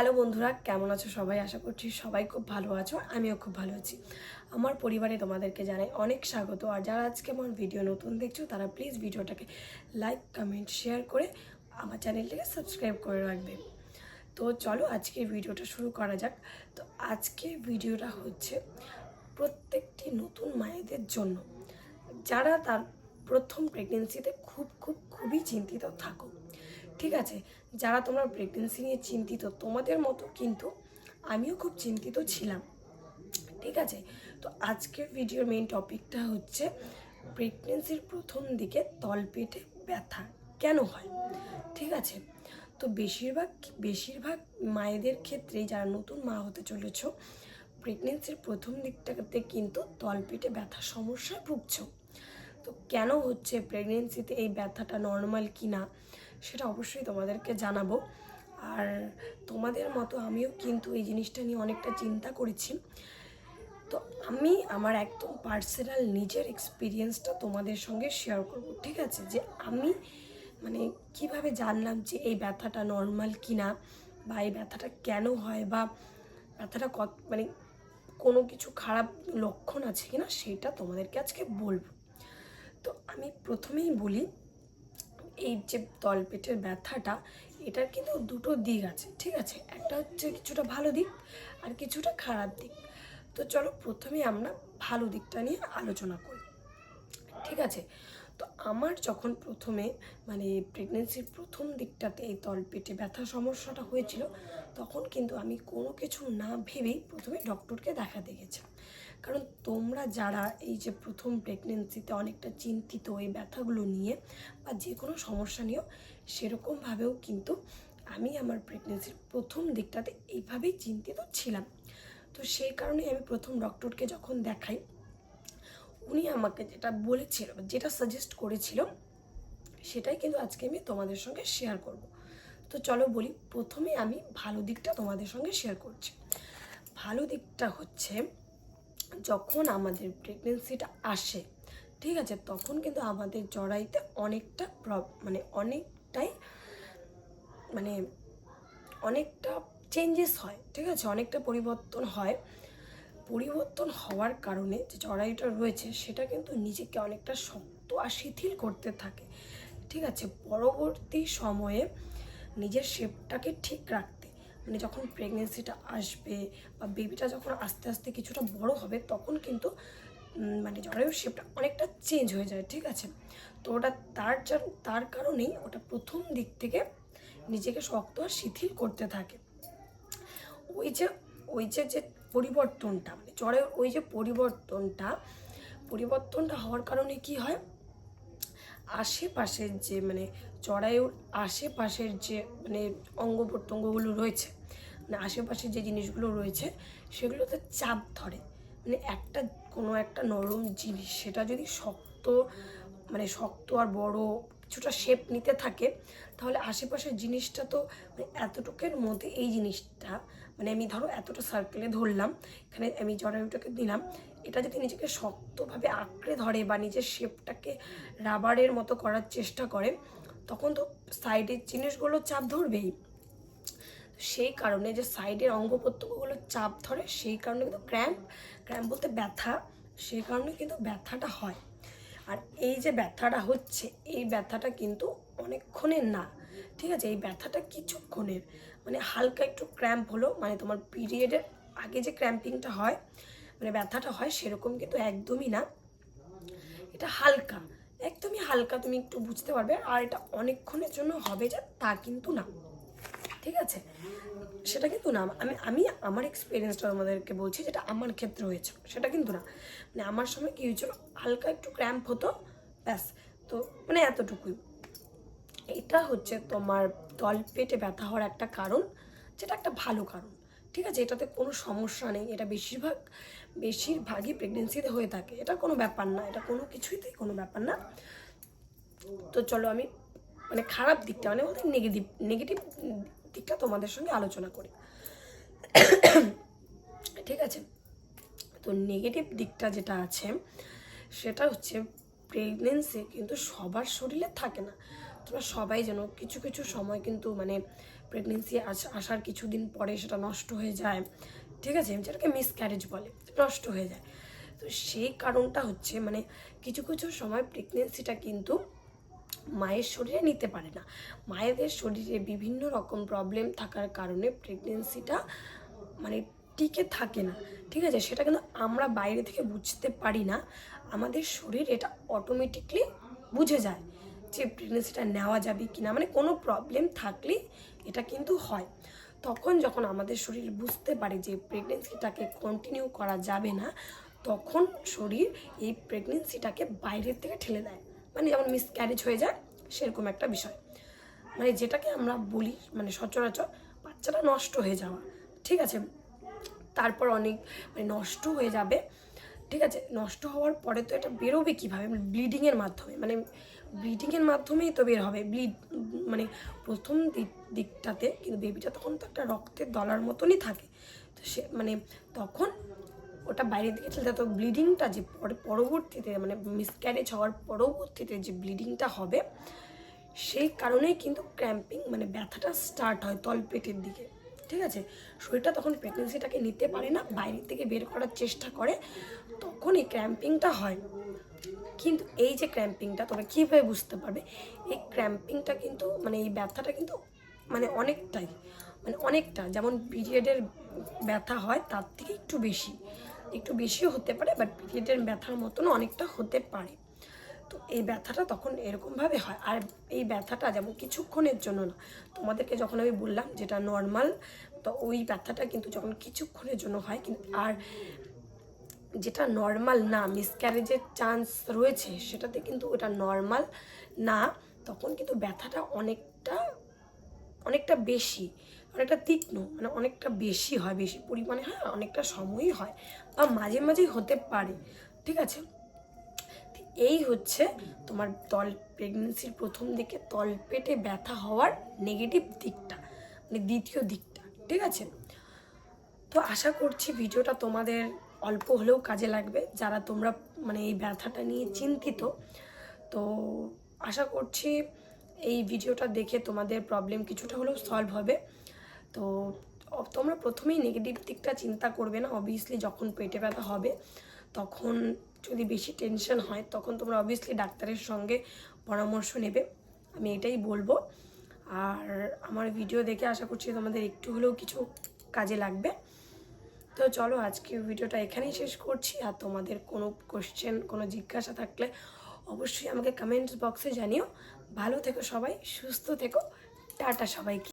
Hello বন্ধুরা, কেমন আছো সবাই? আশা করছি সবাই খুব ভালো আছো, আমিও খুব ভালো আছি। আমার পরিবারে তোমাদেরকে জানাই অনেক স্বাগত, আর যারা আজকে আমার ভিডিও নতুন দেখছ, তারা প্লিজ ভিডিওটাকে লাইক কমেন্ট শেয়ার করে আমার চ্যানেলটাকে সাবস্ক্রাইব করে রাখবে। তো চলো আজকের ভিডিওটা শুরু করা যাক। তো আজকের ভিডিওটা হচ্ছে প্রত্যেকটি নতুন মায়েদের জন্য। যারা তার প্রথম প্রেগনেন্সিতে খুব খুব, খুবই চিন্তিত থাকো ঠিক আছে? যারা তোমরা প্রেগনেন্সি নিয়ে চিন্তিত, তোমাদের মতো কিন্তু আমিও খুব চিন্তিত ছিলাম। ঠিক আছে? তো আজকের ভিডিওর মেইন টপিকটা হচ্ছে প্রেগনেন্সির প্রথম দিকে তলপেটে ব্যথা কেন হয়? ঠিক আছে? তো বেশিরভাগ বেশিরভাগ মায়েদের ক্ষেত্রেই যারা নতুন মা হতে চলেছ প্রেগনেন্সির প্রথম দিকটাতে কিন্তু তলপেটে ব্যথা সমস্যায় ভুগছ। তো কেন হচ্ছে প্রেগনেন্সিতে এই ব্যথাটা নর্মাল কি না সেটা অবশ্যই তোমাদেরকে জানাব। আর তোমাদের মতো আমিও কিন্তু এই জিনিসটা নিয়ে অনেকটা চিন্তা করেছি। তো আমি আমার একদম পার্সোনাল নিজের এক্সপিরিয়েন্সটা তোমাদের সঙ্গে শেয়ার করব, ঠিক আছে? যে আমি মানে কীভাবে জানলাম যে এই ব্যথাটা নর্মাল কি না বা এই ব্যথাটা কেন হয় বা ব্যথাটা কত মানে কোনো কিছু খারাপ লক্ষণ আছে কি না সেটা তোমাদেরকে আজকে বলব। তো আমি প্রথমেই বলি এই যে তলপেটের ব্যথাটা, এটার কিন্তু দুটো দিক আছে, ঠিক আছে? একটা হচ্ছে কিছুটা ভালো দিক আর কিছুটা খারাপ দিক। তো চলো প্রথমে আমরা ভালো দিকটা নিয়ে আলোচনা করি, ঠিক আছে? তো আমার যখন প্রথমে মানে প্রেগনেন্সির প্রথম দিকটাতে এই তলপেটে ব্যথা সমস্যাটা হয়েছিল, তখন কিন্তু আমি কোনো কিছু না ভেবেই প্রথমে ডক্টরকে দেখাতে গেছিলাম কারণ তোমরা যারা এই যে প্রথম প্রেগনেন্সিতে অনেকটা চিন্তিত এই ব্যথাগুলো নিয়ে বা যে কোনো সমস্যা নিয়েও, সেরকমভাবেও কিন্তু আমি আমার প্রেগনেন্সির প্রথম দিকটাতে এইভাবেই চিন্তিত ছিলাম। তো সেই কারণে আমি প্রথম ডক্টরকে যখন দেখাই উনি আমাকে যেটা বলেছিল যেটা সাজেস্ট করেছিল, সেটাই কিন্তু আজকে আমি তোমাদের সঙ্গে শেয়ার করব। তো চলো বলি, প্রথমে আমি ভালো দিকটা তোমাদের সঙ্গে শেয়ার করছি। ভালো দিকটা হচ্ছে, যখন আমাদের প্রেগনেন্সিটা আসে, ঠিক আছে, তখন কিন্তু আমাদের জড়াইতে অনেকটা মানে অনেকটাই মানে অনেকটা চেঞ্জেস হয়, ঠিক আছে, অনেকটা পরিবর্তন হয়। পরিবর্তন হওয়ার কারণে যে জরায়ুটা রয়েছে, সেটা কিন্তু নিজেকে অনেকটা শক্ত আর শিথিল করতে থাকে। ঠিক আছে? পরবর্তী সময়ে নিজের শেপটাকে ঠিক রাখতে মানে যখন প্রেগনেন্সিটা আসবে বা বেবিটা যখন আস্তে আস্তে কিছুটা বড় হবে, তখন কিন্তু মানে জরায়ুর শেপটা অনেকটা চেঞ্জ হয়ে যায়। ঠিক আছে? তো ওটা তার তার কারণেই ওটা প্রথম দিক থেকে নিজেকে শক্ত আর শিথিল করতে থাকে। ওই যে ওই যে যে পরিবর্তনটা মানে জ্বরের ওই যে পরিবর্তনটা পরিবর্তনটা হওয়ার কারণে কি হয়? আশেপাশের যে মানে জরায়ুর আশেপাশের যে মানে অঙ্গ প্রত্যঙ্গগুলো রয়েছে মানে আশেপাশের যে জিনিসগুলো রয়েছে, সেগুলোতে চাপ ধরে। মানে একটা, কোনো একটা নরম জিনিস, সেটা যদি শক্ত মানে শক্ত আর বড় কিছুটা শেপ নিতে থাকে, তাহলে আশেপাশের জিনিসটা তো মানে এতটুকের মধ্যে এই জিনিসটা মানে আমি ধরো এতটা সার্কেলে ধরলাম, এখানে আমি জরায়ুটাকে দিলাম, এটা যদি নিজেকে শক্তভাবে আঁকড়ে ধরে বা নিজের শেপটাকে রাবারের মতো করার চেষ্টা করে, তখন তো সাইডের জিনিসগুলো চাপ ধরবেই। সেই কারণে যে সাইডের অঙ্গ প্রত্যঙ্গগুলো চাপ ধরে, সেই কারণে কিন্তু ক্র্যাম্প ক্র্যাম্প বলতে ব্যথা, সেই কারণে কিন্তু ব্যথাটা হয়। আর এই যে ব্যথাটা হচ্ছে, এই ব্যথাটা কিন্তু অনেকক্ষণের না, ঠিক আছে? এই ব্যথাটা কিছুক্ষণের মানে হালকা একটু ক্র্যাম্প হলো মানে তোমার পিরিয়ডের আগে যে ক্র্যাম্পিংটা হয় মানে ব্যথাটা হয় সেরকম কিন্তু একদমই না। এটা হালকা, একদমই হালকা, তুমি একটু বুঝতে পারবে। আর এটা অনেকক্ষণের জন্য হবে যে তা কিন্তু না। ঠিক আছে? সেটা কিন্তু না, আমি আমি আমার এক্সপিরিয়েন্সটা আমাদেরকে বলছি যেটা আমার ক্ষেত্রে হয়েছে, সেটা কিন্তু না। মানে আমার সময় কী হয়েছিল, হালকা একটু ক্র্যাম্প হতো, ব্যাস। তো মানে এতটুকুই। এটা হচ্ছে তোমার দল পেটে ব্যথা হওয়ার একটা কারণ, যেটা একটা ভালো কারণ। ঠিক আছে? এটাতে কোনো সমস্যা নেই। এটা বেশিরভাগ, বেশিরভাগই প্রেগনেন্সিতে হয়ে থাকে। এটা কোনো ব্যাপার না। এটা কোনো কিছুইতেই কোনো ব্যাপার না। তো চলো আমি মানে খারাপ দিকটা মানে বলতে নেগেটিভ নেগেটিভ দিকটা তোমাদের সঙ্গে আলোচনা করি। ঠিক আছে? তো নেগেটিভ দিকটা যেটা আছে, সেটা হচ্ছে প্রেগনেন্সি কিন্তু সবার শরীরে থাকে না। তোমরা সবাই যেন কিছু কিছু সময় কিন্তু মানে প্রেগনেন্সি আসার কিছুদিন পরে সেটা নষ্ট হয়ে যায়। ঠিক আছে? যেটাকে মিসক্যারেজ বলে, নষ্ট হয়ে যায়। তো সেই কারণটা হচ্ছে মানে কিছু কিছু সময় প্রেগনেন্সিটা কিন্তু মায়ের শরীরে নিতে পারে না। মায়েদের শরীরে বিভিন্ন রকম প্রবলেম থাকার কারণে প্রেগনেন্সিটা মানে টিকে থাকে না। ঠিক আছে? সেটা কিন্তু আমরা বাইরে থেকে বুঝতে পারি না। আমাদের শরীর এটা অটোমেটিকলি বুঝে যায় যে প্রেগনেন্সিটা নেওয়া যাবে কি না মানে কোনো প্রবলেম থাকলে এটা কিন্তু হয়। তখন যখন আমাদের শরীর বুঝতে পারে যে প্রেগনেন্সিটাকে কন্টিনিউ করা যাবে না, তখন শরীর এই প্রেগনেন্সিটাকে বাইরের থেকে ঠেলে দেয়। মানে যেমন মিসক্যারেজ হয়ে যায়, সেরকম একটা বিষয়। মানে যেটাকে আমরা বলি মানে সচরাচর বাচ্চাটা নষ্ট হয়ে যাওয়া, ঠিক আছে? তারপর অনেক মানে নষ্ট হয়ে যাবে, ঠিক আছে? নষ্ট হওয়ার পরে তো এটা বেরোবে কীভাবে? ব্লিডিংয়ের মাধ্যমে মানে ব্লিডিংয়ের মাধ্যমেই তো বের হবে। ব্লিড মানে প্রথম দিক, দিকটাতে, কিন্তু বেবিটা তখন তো একটা রক্তের দলার মতনই থাকে। তো সে মানে তখন ওটা বাইরের দিকে চলে তো ব্লিডিংটা যে পরে পরবর্তীতে মানে মিসক্যারেজ হওয়ার পরবর্তীতে যে ব্লিডিংটা হবে, সেই কারণেই কিন্তু ক্র্যাম্পিং মানে ব্যথাটা স্টার্ট হয় তলপেটের দিকে। ঠিক আছে? শরীরটা তখন প্রেগনেন্সিটাকে নিতে পারে না, বাইরের থেকে বের করার চেষ্টা করে তখন এই ক্র্যাম্পিংটা হয়। কিন্তু এই যে ক্র্যাম্পিংটা তোমরা কীভাবে বুঝতে পারবে? এই ক্র্যাম্পিংটা কিন্তু মানে এই ব্যথাটা কিন্তু মানে অনেকটাই মানে অনেকটা, যেমন পিরিয়ডের ব্যথা হয়, তার থেকে একটু বেশি। একটু বেশিও হতে পারে বাট পিরিয়ডের ব্যথার মতন অনেকটা হতে পারে। তো এই ব্যথাটা তখন এরকমভাবে হয়। আর এই ব্যথাটা যেমন কিছুক্ষণের জন্য না, তোমাদেরকে যখন আমি বললাম যেটা নর্মাল তো ওই ব্যথাটা কিন্তু যখন কিছুক্ষণের জন্য হয়, কিন্তু আর যেটা নর্মাল না মিসক্যারেজের চান্স রয়েছে, সেটাতে কিন্তু ওটা নর্মাল না, তখন কিন্তু ব্যথাটা অনেকটা অনেকটা বেশি। অনেকটা তীক্ষ্ণ মানে অনেকটা বেশি হয়, বেশি পরিমাণে হয়, অনেকটা সময়ই হয় বা মাঝে মাঝেই হতে পারে, ঠিক আছে? এই হচ্ছে তোমার তল প্রেগনেন্সির প্রথম দিকে তলপেটে ব্যথা হওয়ার নেগেটিভ দিকটা মানে দ্বিতীয় দিকটা, ঠিক আছে? তো আশা করছি ভিডিওটা তোমাদের অল্প হলেও কাজে লাগবে। যারা তোমরা মানে এই ব্যথাটা নিয়ে চিন্তিত, তো আশা করছি এই ভিডিওটা দেখে তোমাদের প্রবলেম কিছুটা হলেও সলভ হবে। তো তোমরা প্রথমেই নেগেটিভ দিকটা চিন্তা করবে না অবভিয়াসলি যখন পেটে ব্যথা হবে, তখন যদি বেশি টেনশন হয়, তখন তোমরা অবভিয়াসলি ডাক্তারের সঙ্গে পরামর্শ নেবে, আমি এটাই বলব। আর আমার ভিডিও দেখে আশা করছি তোমাদের একটু হলেও কিছু কাজে লাগবে। তো চলো আজকে ভিডিওটা এখানেই শেষ করছি, আর তোমাদের কোনো কোশ্চেন কোনো জিজ্ঞাসা থাকলে অবশ্যই আমাকে কমেন্টস বক্সে জানিও। ভালো থেকো সবাই, সুস্থ থেকো, টাটা সবাইকে।